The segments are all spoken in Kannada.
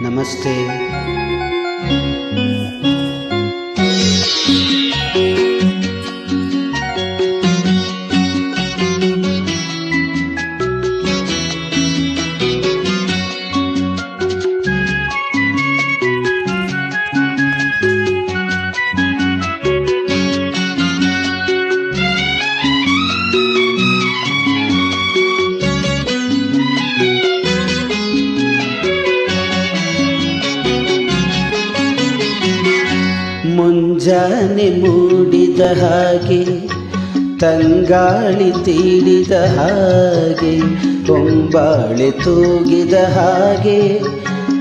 Namaste. ಮುಂಜಾನೆ ಮೂಡಿದ ಹಾಗೆ ತಂಗಾಳಿ ತೀಡಿದ ಹಾಗೆ ಒಂಬಾಳೆ ತೂಗಿದ ಹಾಗೆ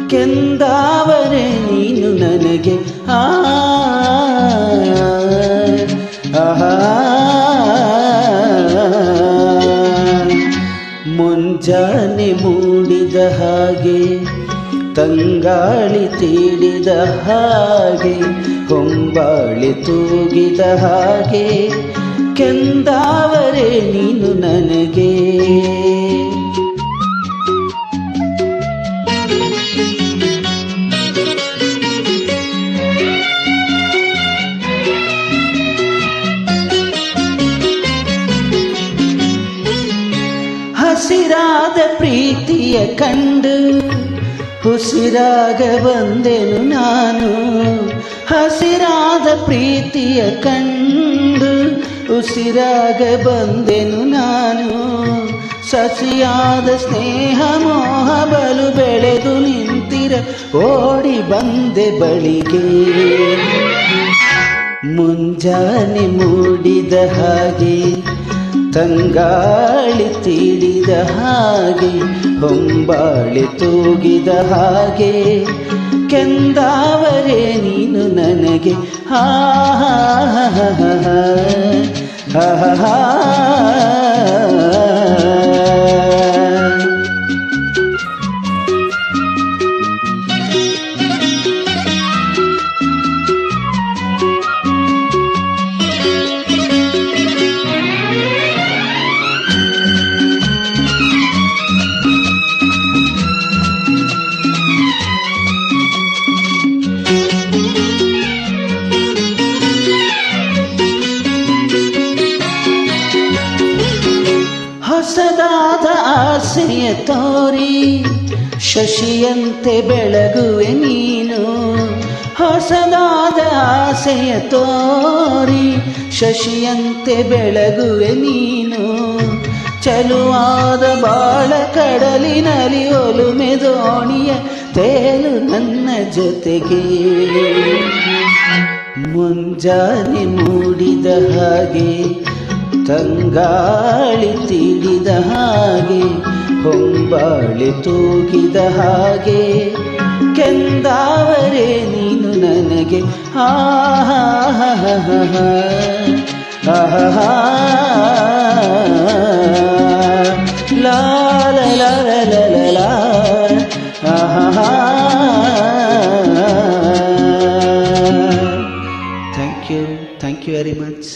ಕೆಂದಾವರೆ ನೀನು ನನಗೆ ಆ ಆಹಾ ಮುಂಜಾನೆ ಮೂಡಿದ ಹಾಗೆ ತಂಗಾಳಿ ತೀಡಿದ ಹಾಗೆ ಕೊಂಬಾಳಿ ತೂಗಿದ ಹಾಗೆ ಕೆಂದಾವರೆ ನೀನು ನನಗೆ. ಹಸಿರಾದ ಪ್ರೀತಿಯ ಕಂಡು ಉಸಿರಾಗ ಬಂದೆನು ನಾನು. ಹಸಿರಾದ ಪ್ರೀತಿಯ ಕಂಡು ಉಸಿರಾಗ ಬಂದೆನು ನಾನು. ಸಸಿಯಾದ ಸ್ನೇಹ ಮೋಹ ಬಲು ಬೆಳೆದು ನಿಂತಿರ ಓಡಿ ಬಂದೆ ಬಳಿಗೆ. ಮುಂಜಾನೆ ಮೂಡಿದ ಹಾಗೆ ತಂಗಾಳಿ ತಿಳಿದ ಹಾಗೆ, ಹೊಂಬಾಳಿ ತೂಗಿದ ಹಾಗೆ. ಕೆಂದಾವರೆ ನೀನು ನನಗೆ ಹಾ ಹಾ ಹಾ ಹಾ ಹಾ ಹಾ. ಹೊಸದಾದ ಆಸೆಯ ತೋರಿ, ಶಶಿಯಂತೆ ಬೆಳಗುವೆ ನೀನು. ಹೊಸದಾದ ಆಸೆಯ ತೋರಿ, ಶಶಿಯಂತೆ ಬೆಳಗುವೆ ನೀನು. ಚಲುವಾದ ಬಾಳ ಕಡಲಿನಲ್ಲಿ ಒಲುಮೆ ದೋಣಿಯ ತೇಲು ನನ್ನ ಜೊತೆಗೆ. ಮುಂಜಾನೆ ಮೂಡಿದ ಹಾಗೆ ತಂಗಾಳಿ ತಿಳಿದ ಹಾಗೆ ಹೊಂಬಾಳಿ ತೂಗಿದ ಹಾಗೆ ಕೆಂದಾವರೆ ನೀನು ನನಗೆ ಆಹಾ ಲಾಲ ಹಾ ಹಾ ಹಾ ಹಾ ಲಾ ಲ ಲ ಲ ಲ ಲ ಲಾ ಆಹಾ thank you thank you very much